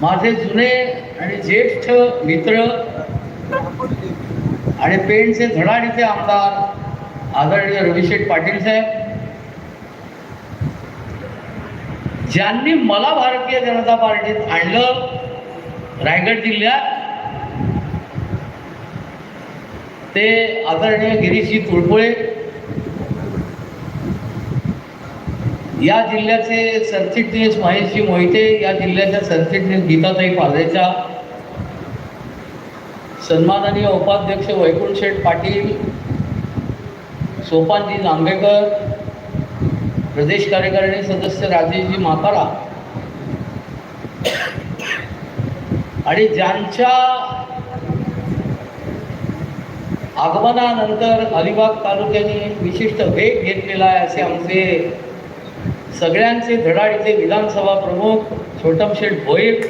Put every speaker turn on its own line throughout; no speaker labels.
माझे जुने आणि ज्येष्ठ मित्र आणि पेणचे धडाडीचे आमदार आदरणीय रविशेठ पाटील साहेब ज्यांनी मला भारतीय जनता पार्टीत आणलं रायगड जिल्ह्यात ते आदरणीय गिरीशजी तुळपुळे या जिल्ह्याचे सरचिटणीस महेशजी मोहिते या जिल्ह्याच्या सरचिटणीस गीताताई पालरेचा सन्माननीय उपाध्यक्ष वैकुंठ शेठ पाटील सोपानजी जांभेकर प्रदेश कार्यकारिणी सदस्य राजेशजी माकारा आणि ज्यांच्या आगमनानंतर अलिबाग तालुक्याने विशिष्ट वेग घेतलेला आहे असे आमचे सगळ्यांचे धडाडीचे विधानसभा प्रमुख छोटमशेठ भोईर.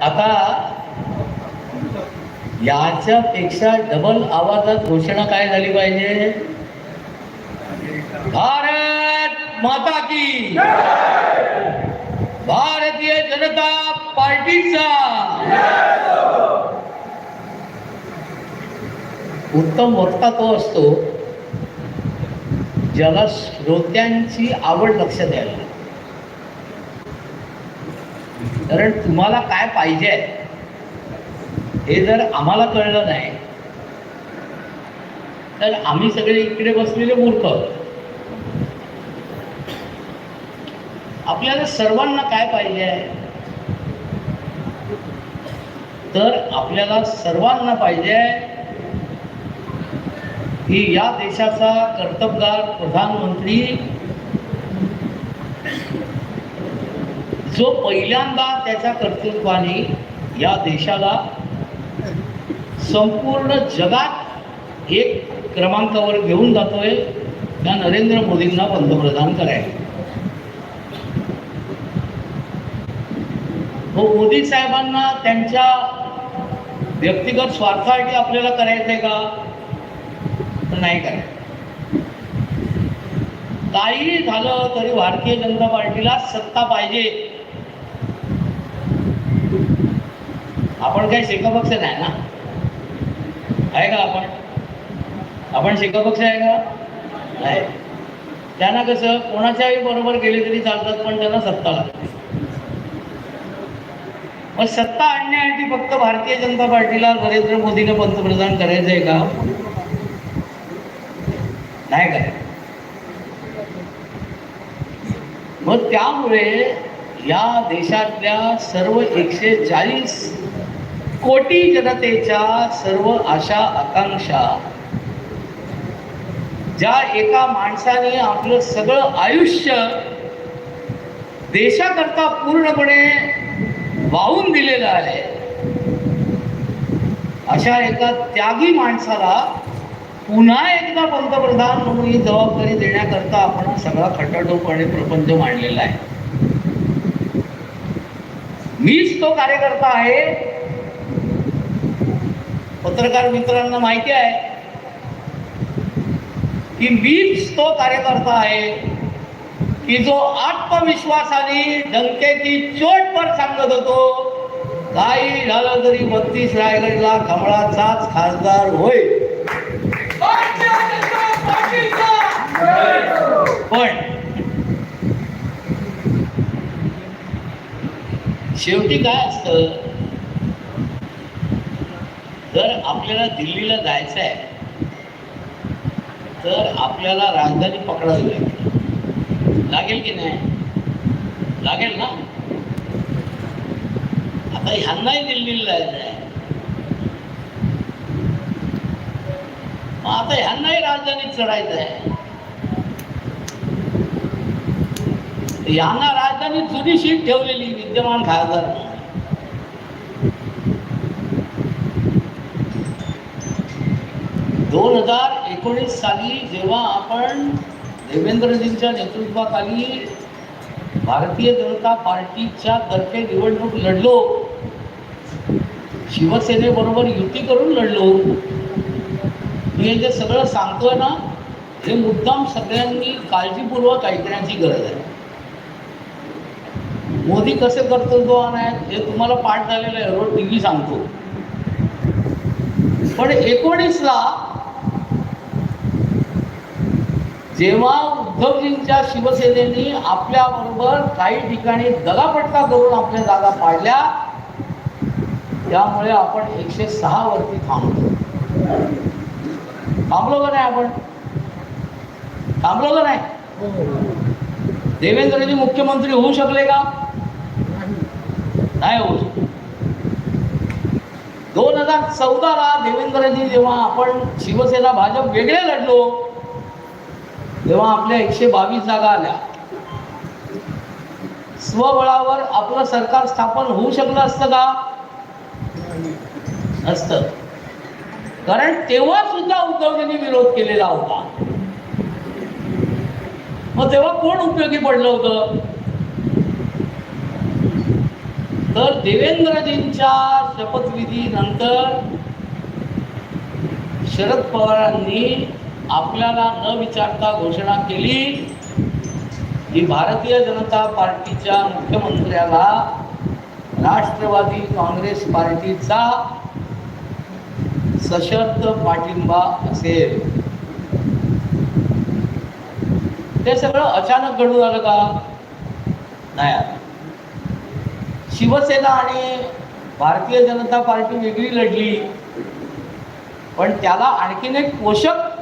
आता याच्यापेक्षा डबल आवाजात घोषणा काय झाली पाहिजे भारत माता की। भारतीय जनता पार्टीचा। उत्तम वक्ता तो असतो ज्याला श्रोत्यांची आवड लक्ष द्यायला कारण तुम्हाला काय पाहिजे हे जर आम्हाला कळलं नाही तर आम्ही सगळे इकडे बसलेले मूर्ख आहोत. आपल्याला सर्वांना काय पाहिजे आहे? तर आपल्याला सर्वांना पाहिजे आहे की या देशाचा कर्तबगार प्रधानमंत्री जो पहिल्यांदा त्याच्या कर्तृत्वाने या देशाला संपूर्ण जगात एक क्रमांकावर घेऊन जातोय त्या नरेंद्र मोदींना पंतप्रधान करायला. हो, मोदी साहेबांना त्यांच्या व्यक्तिगत स्वार्थासाठी आपल्याला करायचंय का? नाही करायचं. काही झालं तरी भारतीय जनता पार्टीला सत्ता पाहिजे. आपण काही शेकपक्ष नाही ना? आहे का आपण? आपण शेकपक्ष आहे का? नाही. त्यांना कसं कोणाच्याही बरोबर गेले तरी चालतात पण त्यांना सत्ता लागते. मग सत्ता आणण्यासाठी फक्त भारतीय जनता पार्टीला नरेंद्र मोदीने पंतप्रधान करायचं आहे का? नाही काय मग त्यामुळे या देशातल्या सर्व एकशे चाळीस कोटी जनतेच्या सर्व आशा आकांक्षा ज्या एका माणसाने आपलं सगळं आयुष्य देशाकरता पूर्णपणे वाहून दिलेलं आहे. अशा एका त्यागी माणसाला पुन्हा एकदा पंतप्रधान म्हणून ही जबाबदारी देण्याकरता आपण सगळा खटाटोप आणि प्रपंच मांडलेला आहे. मीच तो कार्यकर्ता आहे. पत्रकार मित्रांना माहिती आहे की मीच तो कार्यकर्ता आहे. की जो आत्मविश्वासाने जनतेची चोट पर सांगत होतो काही झालं तरी बत्तीस रायगडला कमळाचाच खासदार होय. पण शेवटी काय असतं? जर आपल्याला दिल्लीला जायचं आहे तर आपल्याला राजधानी पकडावी लागेल. लागेल की नाही? लागेल ना? आता ह्यांनाही दिल्लीला आहे मग आता ह्यांनाही राजधानीत चढायचं आहे यांना राजधानीत जुनी सीट ठेवलेली विद्यमान खासदार. दोन हज़ार एकोणीस साली जेव्हा आपण देवेंद्रजींच्या नेतृत्वाखाली भारतीय जनता पार्टीच्या तर्फे निवडणूक लढलो. शिवसेनेबरोबर युती करून लढलो. मी हे जे सगळं सांगतोय ना हे मुद्दाम सगळ्यांनी काळजीपूर्वक ऐकण्याची गरज आहे. मोदी कसे कर्तृत्ववान आहेत हे तुम्हाला पाठ झालेलं आहे रोज टी व्ही सांगतो. पण एकोणीसला जेव्हा उद्धवजींच्या शिवसेनेने आपल्याबरोबर काही ठिकाणी दगापटका करून आपल्या जागा पाडल्या त्यामुळे आपण एकशे सहा वरती थांबलो. थांबलो का नाही आपण? थांबलो का नाही? देवेंद्रजी मुख्यमंत्री होऊ शकले का? नाही होऊ शकले. दोन हजार चौदाला देवेंद्रजी जेव्हा आपण शिवसेना भाजप वेगळे लढलो तेव्हा आपल्या एकशे बावीस जागा आल्या. स्वबळावर आपलं सरकार स्थापन होऊ शकलं असतं का? असत कारण तेव्हा सुद्धा उद्धवजींनी विरोध केलेला होता. मग तेव्हा कोण उपयोगी पडलं होतं? तर देवेंद्रजींच्या शपथविधी नंतर शरद पवारांनी आपल्याला न विचारता घोषणा केली की भारतीय जनता पार्टीच्या मुख्यमंत्र्याला राष्ट्रवादी काँग्रेस पार्टीचा सशर्त पाठिंबा असेल. ते सगळं अचानक घडून आलं का? नाही शिवसेना आणि भारतीय जनता पार्टी वेगळी लढली. पण त्याला आणखीन एक पोषक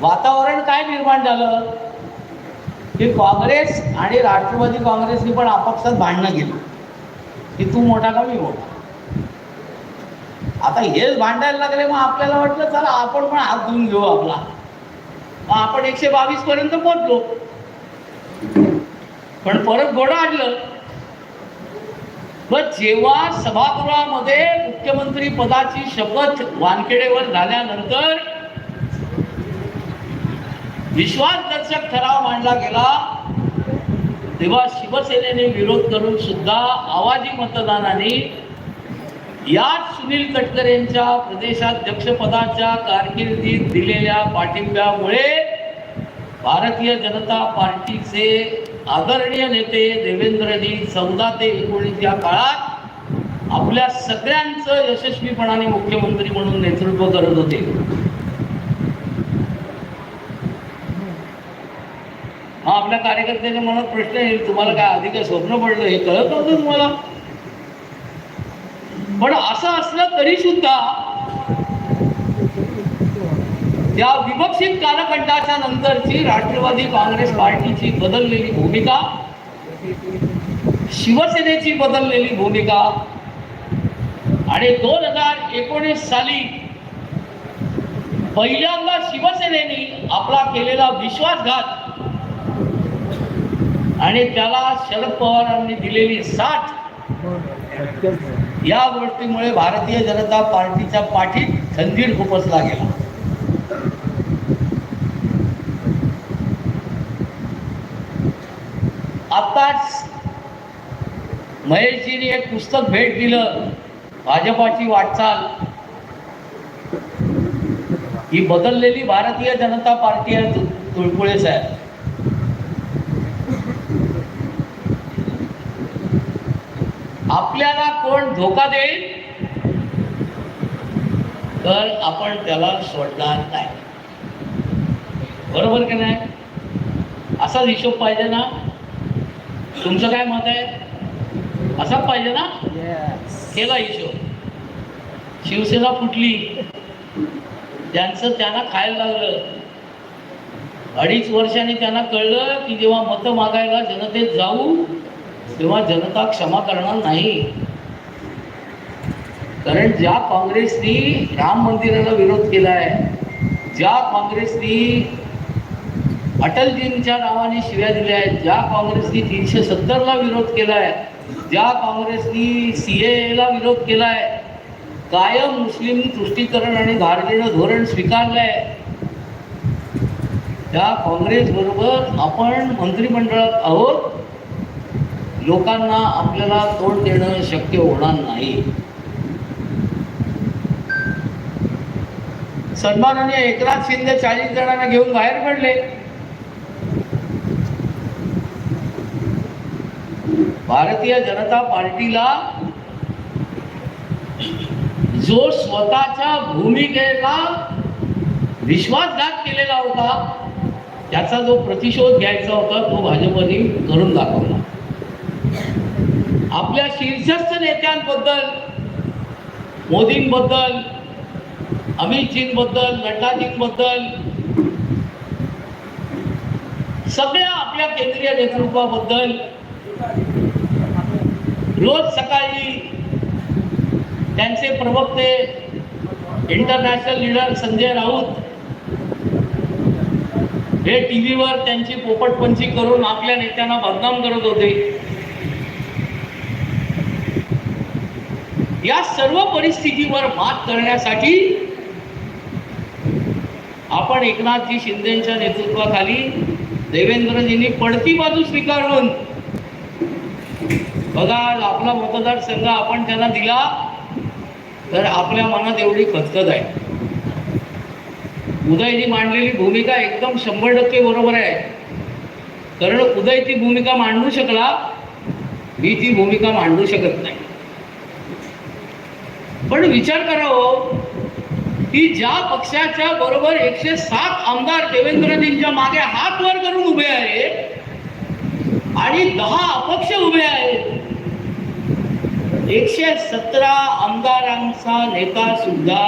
वातावरण काय निर्माण झालं? की काँग्रेस आणि राष्ट्रवादी काँग्रेसनी पण आपापसात भांडणं गेली की तू मोठा का मी मोठा? आता हेच भांडायला लागले मग आपल्याला वाटलं चला आपण पण हात धुवून घेऊ आपला. मग आपण एकशे बावीस पर्यंत पोहोचलो. पण परत घोडा आणलं. मग जेव्हा सभागृहामध्ये मुख्यमंत्री पदाची शपथ वानखेडेवर झाल्यानंतर विश्वासदर्शक ठराव मांडला गेला. तेव्हा शिवसेनेने विरोध करून सुद्धा आवाजी मतदानाने याच सुनील तटकरेंच्या प्रदेशाध्यक्षपदाच्या कारकिर्दीत दिलेल्या पाठिंब्यामुळे भारतीय जनता पार्टीचे आदरणीय नेते देवेंद्रजी चौदा ते एकोणीस या काळात आपल्या सगळ्यांचं यशस्वीपणाने मुख्यमंत्री म्हणून नेतृत्व करत होते. हा आपल्या कार्यकर्त्याच्या मनात प्रश्न येईल तुम्हाला काय अधिक स्वप्न पडलं हे कळत नव्हतं तुम्हाला? पण असं असलं तरी सुद्धा त्या विभक्षित कालखंडाच्या नंतरची राष्ट्रवादी काँग्रेस पार्टीची बदललेली भूमिका शिवसेनेची बदललेली भूमिका आणि दोन हजार एकोणीस साली पहिल्यांदा शिवसेनेने आपला केलेला विश्वासघात आणि त्याला शरद पवारांनी दिलेली साथ या गोष्टीमुळे भारतीय जनता पार्टीच्या पाठीत खंजीर खुपसला गेला. आत्ताच महेशजीने एक पुस्तक भेट दिलं भाजपाची वाटचाल. ही बदललेली भारतीय जनता पार्टी आहे तुळपुळे साहेब. आपल्याला कोण धोका देईल? तर आपण त्याला सोडणार नाही. बरोबर की नाही? असाच हिशोब पाहिजे ना? तुमचं काय मत आहे? असाच पाहिजे ना? केला हिशोब. शिवसेना फुटली. त्यांचं त्यांना खायला लागलं. अडीच वर्षांनी त्यांना कळलं की जेव्हा मतं मागायला जनतेत जाऊ तेव्हा जनता क्षमा करणार नाही. कारण ज्या काँग्रेसनी राम मंदिराला विरोध केला आहे ज्या काँग्रेसनी अटलजींच्या नावाने शिव्या दिल्या आहेत ज्या काँग्रेसनी तीनशे सत्तरला विरोध आहे ज्या काँग्रेसनी सी एला विरोध केला आहे कायम मुस्लिम तुष्टीकरण आणि धार्जिणं धोरण स्वीकारलंय. त्या काँग्रेस बरोबर आपण मंत्रिमंडळात आहोत. लोकांना आपल्याला तोंड देणं शक्य होणार नाही. सन्मानाने एकनाथ शिंदे चाळीस जणांना घेऊन बाहेर पडले. भारतीय जनता पार्टीला जो स्वतःच्या भूमिकेला विश्वासघात केलेला होता त्याचा जो प्रतिशोध घ्यायचा होता तो भाजपने करून दाखवला. आपल्या शीर्षस्थ नेत्यांबद्दल मोदींबद्दल अमितजींबद्दल नड्डाजींबद्दल सगळ्या आपल्या केंद्रीय नेतृत्वाबद्दल रोज सकाळी त्यांचे प्रवक्ते इंटरनॅशनल लीडर संजय राऊत हे टी व्हीवर त्यांची पोपटपंची करून आपल्या नेत्यांना बदनाम करत होते. या सर्व परिस्थितीवर मात करण्यासाठी आपण एकनाथजी शिंदेच्या नेतृत्वाखाली देवेंद्रजींनी पडती बाजू स्वीकारून. बघा आपला मतदारसंघ आपण त्यांना दिला तर आपल्या मनात एवढी खतखत आहे. उदयनी मांडलेली भूमिका एकदम शंभर टक्के बरोबर आहे. कारण उदय ती भूमिका मांडू शकला मी ती भूमिका मांडू शकत नाही. पण विचार करावं हो, की ज्या पक्षाच्या बरोबर एकशे सात आमदार देवेंद्रजींच्या मागे हात वर करून उभे आहेत आणि दहा अपक्ष उभे आहेत एकशे सतरा आमदारांचा नेता सुद्धा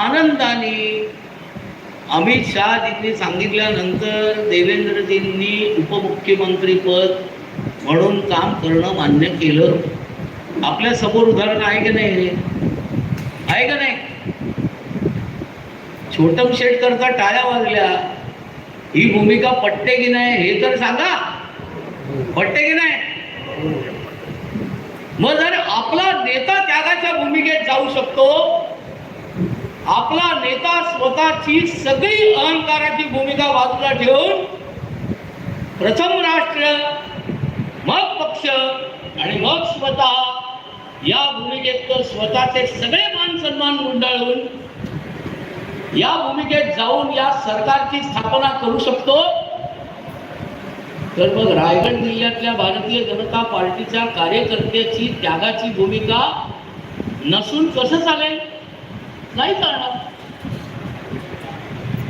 आनंदाने अमित शहाजींनी सांगितल्यानंतर देवेंद्रजींनी उपमुख्यमंत्रीपद म्हणून काम करणं मान्य केलं. आपल्यासमोर उदाहरण आहे की नाही आहे का नाही? छोटम शेटकरचा टाळ्या वाजल्या. ही भूमिका पटते की नाही हे तर सांगा. पटते की नाही? मग जर आपला नेता त्यागाच्या भूमिकेत जाऊ शकतो आपला नेता स्वतःची सगळी अहंकाराची भूमिका बाजूला ठेवून प्रथम राष्ट्र मग पक्ष आणि मग स्वतः या भूमिकेत तर स्वतःचे सगळे मान सन्मान गुंडाळून या भूमिकेत जाऊन या सरकारची स्थापना करू शकतो. तर मग रायगड जिल्ह्यातल्या भारतीय जनता पार्टीच्या कार्यकर्त्याची त्यागाची भूमिका नसून कसं चालेल? नाही चालणार.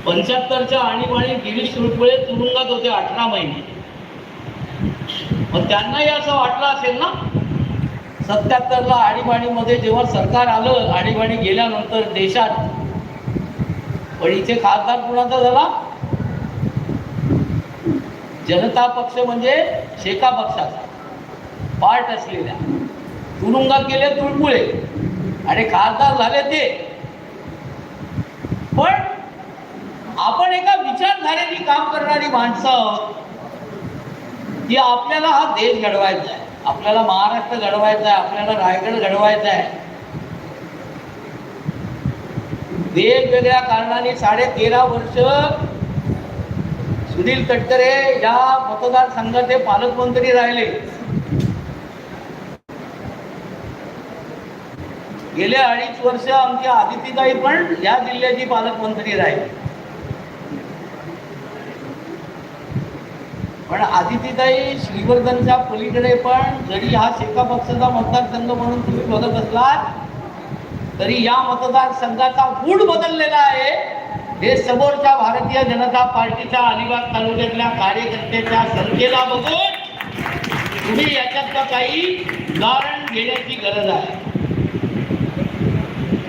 पंच्याहत्तरच्या आणीबाणी गिरीश रुपये तुरुंगात होते अठरा महिने. मग त्यांनाही असं वाटलं असेल ना? सत्याहत्तरला आणीबाणीमध्ये जेव्हा सरकार आलं आणीबाणी गेल्यानंतर देशात पण इथे खासदार कुणाचा झाला? जनता पक्ष म्हणजे शेका पक्षाचा. पार्ट असलेल्या. तुरुंगात गेले तुळपुळे. आणि खासदार झाले ते. पण आपण एका विचारधारेने काम करणारी माणसं की आपल्याला हा देश घडवायचा आहे. आपल्याला महाराष्ट्र घडवायचा आहे आपल्याला रायगड घडवायचा आहे. वेगवेगळ्या कारणाने साडे तेरा वर्ष सुनील तटकरे या मतदारसंघाचे पालकमंत्री राहिले. गेले अडीच वर्ष आमची आदितीताई पण या जिल्ह्याची पालकमंत्री राहिली. पण आदितीताई श्रीवर्धनच्या पलीकडे पण जरी हा शेका पक्षाचा मतदारसंघ म्हणून तुम्ही बघत असलात तरी या मतदारसंघाचा गूढ बदललेला आहे. हे समोरच्या भारतीय जनता पार्टीच्या अलिबाग तालुक्यातल्या कार्यकर्त्याच्या संख्येला बघून तुम्ही याच्यातलं काही उदाहरण घेण्याची गरज आहे.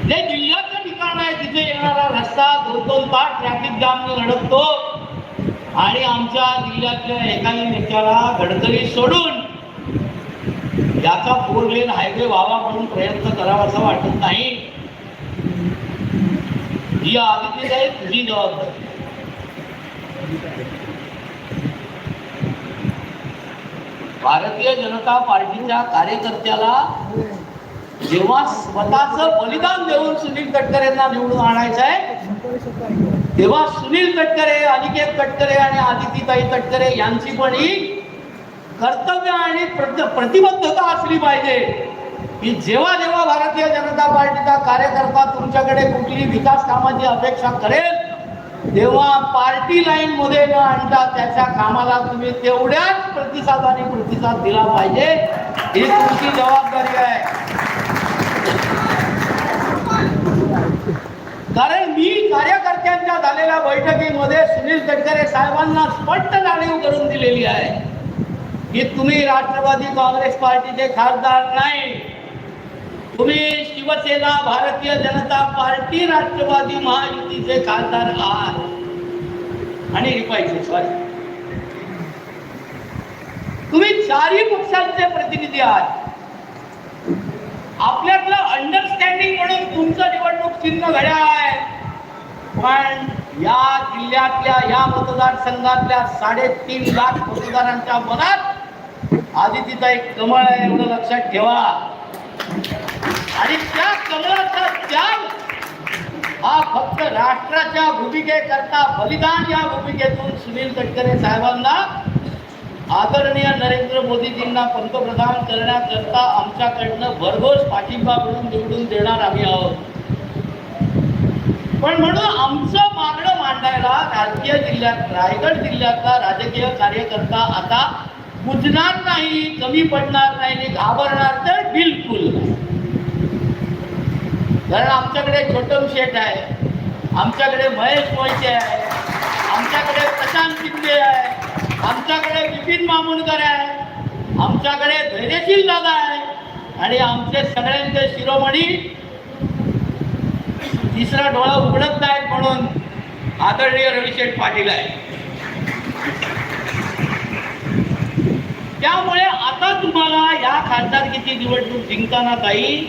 जे जिल्ह्याचं ठिकाण आहे तिथे येणारा रस्ता दोन दोन तास ट्रॅफिक जाम लढतो आणि आमच्या जिल्ह्यातल्या एकाही नेत्याला गडकरी सोडून याचा फोर लेन हायवे व्हावा म्हणून प्रयत्न करावा असं वाटत नाही. ही आदिती आहे तुझी जबाबदारी. भारतीय जनता पार्टीच्या कार्यकर्त्याला जेव्हा स्वतःच बलिदान देऊन सुनील तटकरेंना निवडून आणायचं आहे तेव्हा सुनील तटकरे अनिकेत तटकरे आणि आदितीताई तटकरे यांची पण ही कर्तव्य आणि प्रत- प्रतिबद्धता असली पाहिजे. की जेव्हा जेव्हा भारतीय जनता पार्टीचा कार्यकर्ता तुमच्याकडे कुठली विकास कामाची अपेक्षा करेल तेव्हा पार्टी लाईन मध्ये न आणता त्याच्या कामाला तुम्ही तेवढ्याच प्रतिसादाने प्रतिसाद दिला पाहिजे. ही तुमची जबाबदारी आहे कारण मी कार्यकर्त्यांच्या झालेल्या बैठकीमध्ये सुनील तटकरे साहेबांना स्पष्ट जाणीव करून दिलेली आहे की तुम्ही राष्ट्रवादी काँग्रेस पार्टीचे खासदार नाही. तुम्ही शिवसेना भारतीय जनता पार्टी राष्ट्रवादी महायुतीचे खासदार आहात. आणि रिपायचे सॉरी तुम्ही चारही पक्षांचे प्रतिनिधी आहात. आपल्यातलं अंडरस्टँडिंग म्हणून तुमचं निवडणूक चिन्ह घड्या आहे. पण या जिल्ह्यातल्या या मतदारसंघातल्या साडेतीन लाख मतदारांच्या मनात आदितीचा एक कमळ आहे एवढं लक्षात ठेवा. आणि त्या कमळाचा त्याग हा फक्त राष्ट्राच्या भूमिकेकरता बलिदान या भूमिकेतून सुनील तटकरे साहेबांना आदरणीय नरेंद्र मोदीजींना पंतप्रधान करण्याकरता आमच्याकडनं भरघोस पाठिंबा मिळून निवडून देणार आम्ही आहोत. पण म्हणून आमचं मागणं मांडायला राजकीय जिल्ह्यात रायगड जिल्ह्यातला राजकीय कार्यकर्ता आता बुजणार नाही कमी पडणार नाही आणि घाबरणार तर बिलकुल नाही. कारण आमच्याकडे छोटम शेठ आहे आमच्याकडे महेश मोहिते आहे आमच्याकडे प्रशांत शिंदे आहे आमच्याकडे विपिन मामुणकर आहे आमच्याकडे धैर्यशील दादा आहे आणि आमचे सगळ्यांचे शिरोमणी तिसरा डोळा उघडत नाहीत म्हणून आदरणीय रविशेठ पाटील आहे त्यामुळे आता तुम्हाला या खासदारकीची निवडणूक जिंकताना काही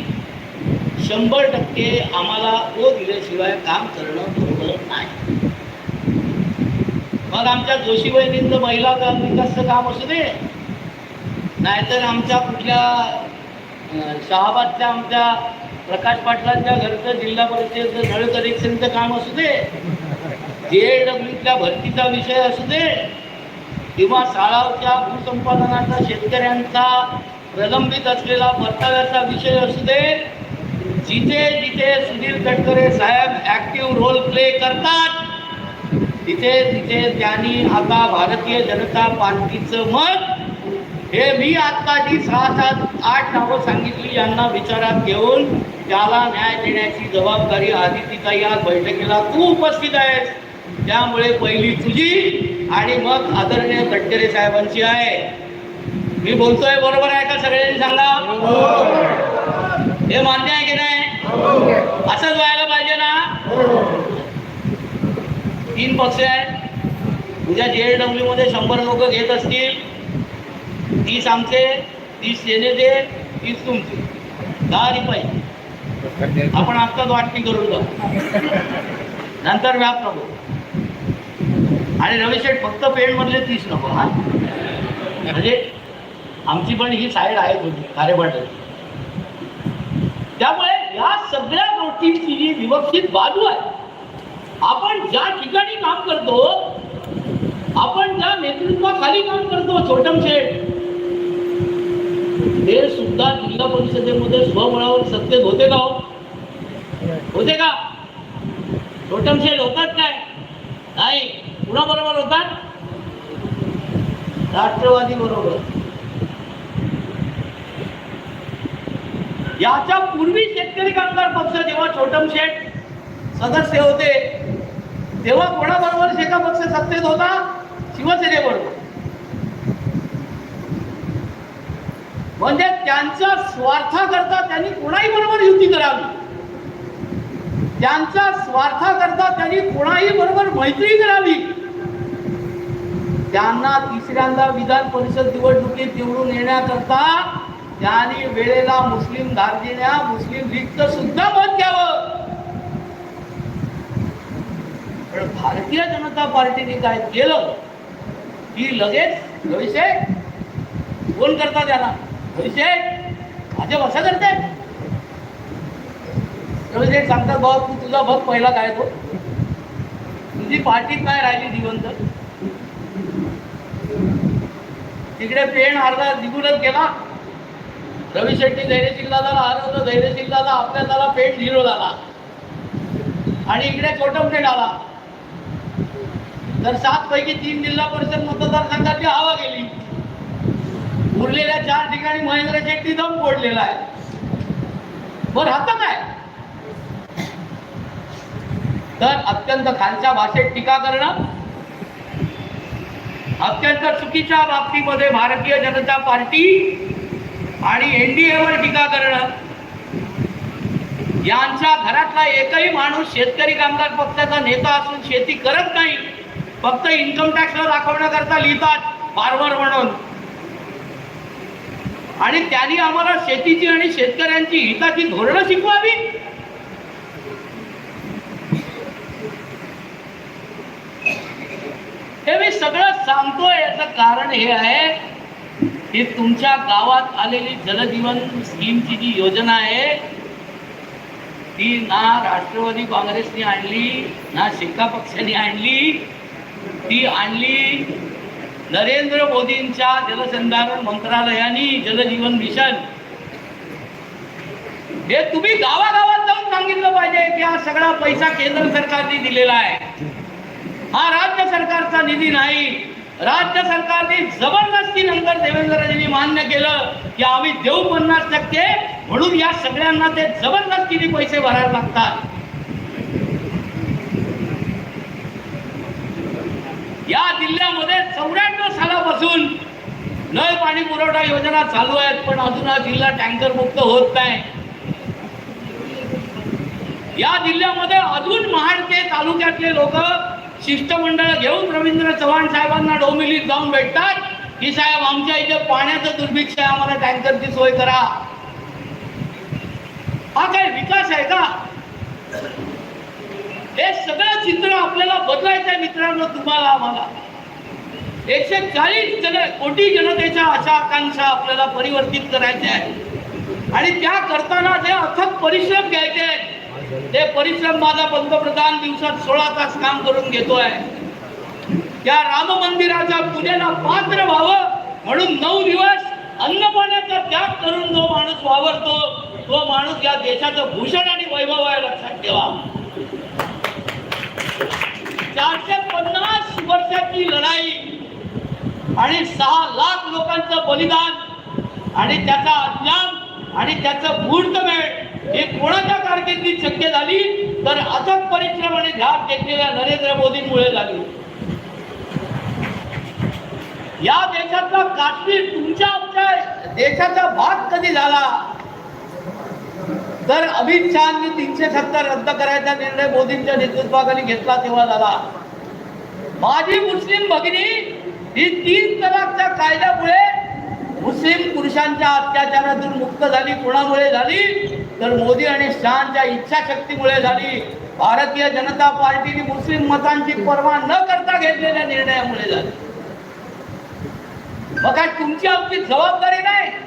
शंभर टक्के आम्हाला ओ दिल्याशिवाय काम करणं बरोबर नाही. मग आमच्या जोशी बहिणींचं महिला विकासचं काम असू दे नाहीतर आमच्या कुठल्या शहाबादच्या आमच्या प्रकाश पाटलांच्या घरचं जिल्हा परिषदेचं नळ कनेक्शनचं काम असू दे जे डब्ल्यूच्या भरतीचा विषय असू दे किंवा शाळाच्या भूसंपादनाचा शेतकऱ्यांचा प्रलंबित असलेला परताव्याचा विषय असू दे जिथे जिथे सुनील तटकरे साहेब ऍक्टिव्ह रोल प्ले करतात तिथे तिथे त्यांनी आता भारतीय जनता पार्टीचं मत हे मी आता जी सहा सात आठ नावं सांगितली यांना विचारात घेऊन त्याला न्याय देण्याची जबाबदारी आदितीताई आज बैठकीला तू उपस्थित आहेस. त्यामुळे पहिली तुझी आणि मग आदरणीय तटकरे साहेबांची आहे. मी बोलतोय बरोबर आहे का सगळ्यांनी सांगा? हे. मान्य आहे की नाही? असंच व्हायला पाहिजे ना? तीन पक्ष आहेत. उद्या जे डब्ल्यू मध्ये शंभर लोक घेत असतील. तीस आमचे तीस सेनेचे तीस तुमचे. दहा रुपये. आपण आत्ताच वाटणी करून जाऊ. नंतर व्याप नको आणि रविशेठ फक्त पेड मधले तीस नको हा. म्हणजे आमची पण ही साईड आहे थोडी कार्यपाठाची त्यामुळे या सगळ्या गोष्टींची जी विवक्षित बाजू आहे आपण ज्या ठिकाणी काम करतो आपण ज्या नेतृत्वाखाली काम करतो छोटम शेठ ते सुद्धा जिल्हा परिषदेमध्ये स्वबळावर सत्तेत होते का हो? होते का? छोटम शेठ होतात काय? नाही. कुणाबरोबर होतात? राष्ट्रवादी बरोबर. याच्या पूर्वी शेतकरी कामगार पक्ष जेव्हा छोटम शेठ सदस्य होते तेव्हा कोणाबरोबर शेका पक्ष सत्तेत होता? शिवसेनेबरोबर. म्हणजे त्यांच्या स्वार्थाकरता त्यांनी कोणाही बरोबर युती करावी. त्यांच्या स्वार्थाकरता त्यांनी कोणाही बरोबर मैत्री करावी. त्यांना तिसऱ्यांदा विधान परिषद निवडणुकीत निवडून येण्याकरता त्यांनी वेळेला मुस्लिम धार्जिण्या मुस्लिम लीगचं सुद्धा मत घ्यावं पण भारतीय जनता पार्टीने काय केलं? की लगेच भविष्य कोण करता त्यांना? रविशेठ भाजप असं करते. रविशेठ सांगतात बघ तू तुझा बघ पहिला काय तो? तुझी पार्टी काय राहिली जिवंत? तिकडे पेण अर्धा निघूनच गेला. रवी शेट्टी धैर्यशील दादाला हरवलं धैर्यशील दादा आपल्या त्याला पेण झिरो झाला. आणि इकडे चोटमटेट आला. तर सात पैकी तीन जिल्हा परिषद मतदारसंघाची हवा गेली. उरलेल्या चार ठिकाणी महेंद्र शेट्टी दम फोडलेला आहे. बर आता काय तर अत्यंत खालच्या भाषेत टीका करणं अत्यंत चुकीच्या बाबतीमध्ये भारतीय जनता पार्टी आणि एनडीएवर टीका करणं यांच्या घरातला एकही माणूस शेतकरी कामगार पक्षाचा नेता असून शेती करत नाही फक्त इन्कम टॅक्सला दाखवण्याकरता लिहितात फार्मर म्हणून. आणि त्यांनी आम्हाला शेतीची आणि शेतकऱ्यांची हिताची धोरणं शिकवावी. हे मी सगळं सांगतोय याचं कारण हे आहे की तुमच्या गावात आलेली जलजीवन स्कीमची जी योजना आहे ती ना राष्ट्रवादी काँग्रेसने आणली ना शिक्का पक्षाने आणली ती आणली नरेंद्र मोदींच्या जलसंधारण मंत्रालयाने जलजीवन मिशन. हे तुम्ही गावागावात जाऊन सांगितलं पाहिजे की हा सगळा पैसा केंद्र सरकारने दिलेला आहे. हा राज्य सरकारचा निधी नाही. राज्य सरकारने जबरदस्ती नंतर देवेंद्रजींनी मान्य केलं की आम्ही देऊ पन्नास टक्के म्हणून या सगळ्यांना ते जबरदस्तीने पैसे भरायला लागतात. या जिल्ह्यामध्ये चौऱ्याण्णव सालापासून नळ पाणी पुरवठा योजना चालू आहेत पण अजून हा जिल्हा टँकर मुक्त होत नाही. या जिल्ह्यामध्ये अजून महाडके तालुक्यातले लोक शिष्टमंडळ घेऊन रवींद्र चव्हाण साहेबांना डोमिलीत जाऊन भेटतात. की साहेब आमच्या इथे पाण्याचं दुर्भिक्ष आहे आम्हाला टँकरची सोय करा. हा काय विकास आहे का? हे सगळं चित्र आपल्याला बदलायचं आहे मित्रांनो तुम्हाला आम्हाला. एकशे चाळीस जन कोटी जनतेच्या आशा आकांक्षा आपल्याला परिवर्तित करायच्या आहेत आणि त्या करताना जे अथक परिश्रम घ्यायचे आहेत ते परिश्रम माझा पंतप्रधान दिवसात सोळा तास काम करून घेतोय. त्या राम मंदिराच्या पूजेला पात्र व्हावं म्हणून नऊ दिवस अन्नपाण्याचा त्याग करून जो माणूस वावरतो तो माणूस या देशाचं भूषण आणि वैभव आहे लक्षात ठेवा. चारशे पन्नास वर्षाची लढाई आणि सहा लाख लोकांचं बलिदान आणि त्याचा अज्ञान आणि त्याचं मुहूर्तमेळ हे कोणाच्या कारकिर्दीत शक्य झाली? तर अथक परिश्रम आणि ध्यान घेतलेल्या नरेंद्र मोदींमुळे झाली. या देशातला काश्मीर तुमच्या आमच्या देशाचा भाग कधी झाला? तर अमित शहानी तीनशे सत्तर रद्द करायचा निर्णय मोदींच्या नेतृत्वाखाली घेतला तेव्हा झाला. माझी मुस्लिम भगिनी ही तीन तलाकच्या कायद्यामुळे मुस्लिम पुरुषांच्या अत्याचारातून मुक्त झाली कोणामुळे झाली? तर मोदी आणि शहांच्या इच्छाशक्तीमुळे झाली. भारतीय जनता पार्टीने मुस्लिम मतांची पर्वा न करता घेतलेल्या निर्णयामुळे झाली. मग काय तुमची आमची जबाबदारी नाही.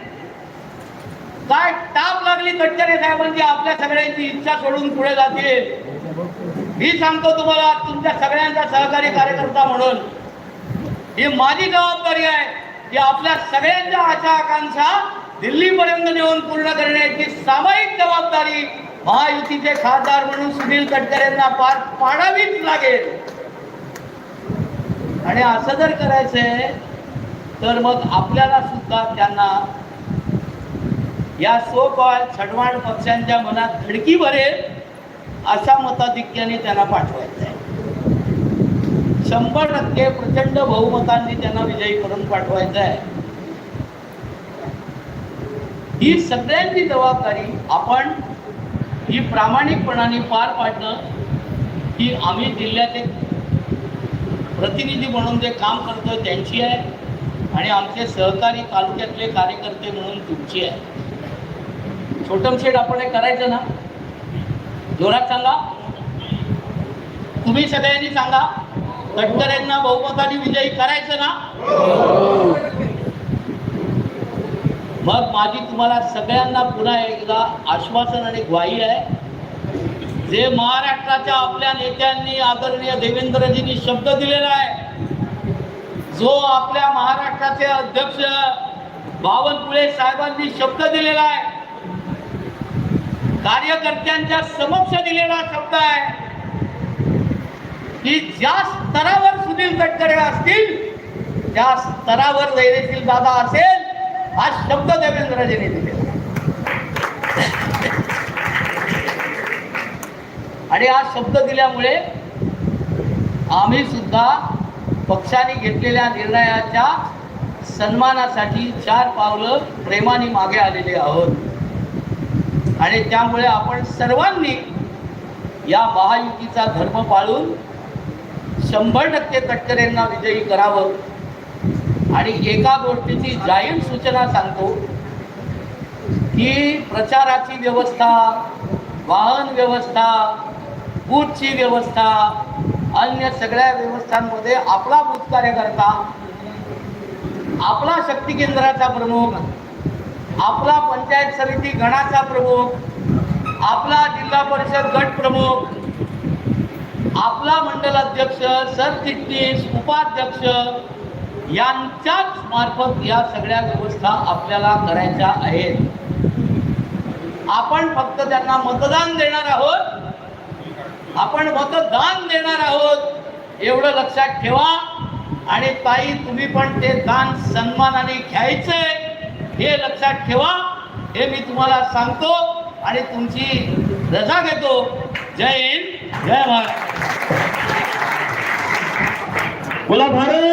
काय ताप लागली गडकरी साहेबांची आपल्या सगळ्यांची इच्छा सोडून पुढे जातील. मी सांगतो तुम्हाला तुमच्या सगळ्यांचा सहकारी कार्यकर्ता म्हणून ही माझी जबाबदारी आहे की आपल्या सगळ्यांच्या आशा आकांक्षा दिल्लीपर्यंत नेऊन पूर्ण करण्याची सामायिक जबाबदारी महायुतीचे खासदार म्हणून सुनील तटकरे यांना पार पाडावीच लागेल. आणि असं जर करायचंय तर मग आपल्याला सुद्धा त्यांना या सो कॉल छडवाण पक्षांच्या मनात धडकी भरेल अशा मताधिक्याने त्यांना पाठवायचा आहे. शंभर टक्के प्रचंड बहुमतांनी त्यांना विजयी करून पाठवायचा आहे. ही सगळ्यांची जबाबदारी आपण ही प्रामाणिकपणाने पार पाडणं ही आम्ही जिल्ह्याचे प्रतिनिधी म्हणून जे काम करतोय त्यांची आहे आणि आमचे सहकारी तालुक्यातले कार्यकर्ते म्हणून तुमची आहे. छोटम शेड आपण हे करायचं ना? जोरात सांगा तुम्ही सगळ्यांनी सांगा गटकऱ्यांना बहुमताने विजयी करायचं ना? मग माझी तुम्हाला सगळ्यांना पुन्हा एकदा आश्वासन आणि ग्वाही आहे. जे महाराष्ट्राच्या आपल्या नेत्यांनी आदरणीय देवेंद्रजींनी शब्द दिलेला आहे जो आपल्या महाराष्ट्राचे अध्यक्ष बावनकुळे साहेबांनी शब्द दिलेला आहे. कार्यकर्त्यांच्या समक्ष दिलेला शब्द आहे की ज्या स्तरावर सुनील तटकरे असतील त्या स्तरावर वैरेतील दादा असेल हा शब्द देवेंद्रजीने दिलेला आणि हा शब्द दिल्यामुळे आम्ही सुद्धा पक्षाने घेतलेल्या निर्णयाच्या सन्मानासाठी चार पावलं प्रेमाने मागे आलेले आहोत. आणि त्यामुळे आपण सर्वांनी या महायुतीचा धर्म पाळून शंभर टक्के तटकरेंना विजयी करावं. आणि एका गोष्टीची जाहीर सूचना सांगतो की प्रचाराची व्यवस्था वाहन व्यवस्था बूथची व्यवस्था अन्य सगळ्या व्यवस्थांमध्ये आपला बूथ कार्यकर्ता आपला शक्ती केंद्राचा प्रमुख आपला पंचायत समिती गणाचा प्रमुख आपला जिल्हा परिषद गट प्रमुख आपला मंडल अध्यक्ष सरचिटणीस उपाध्यक्ष यांच्याच मार्फत या सगळ्या व्यवस्था आपल्याला करायच्या आहेत. आपण फक्त त्यांना मतदान देणार आहोत. आपण मतदान देणार आहोत. एवढं लक्षात ठेवा. आणि ताई तुम्ही पण ते दान सन्मानाने घ्यायचंय. हे लक्षात ठेवा. हे मी तुम्हाला सांगतो आणि तुमची रजा घेतो. जय हिंद जय भारत.
बोला भारत.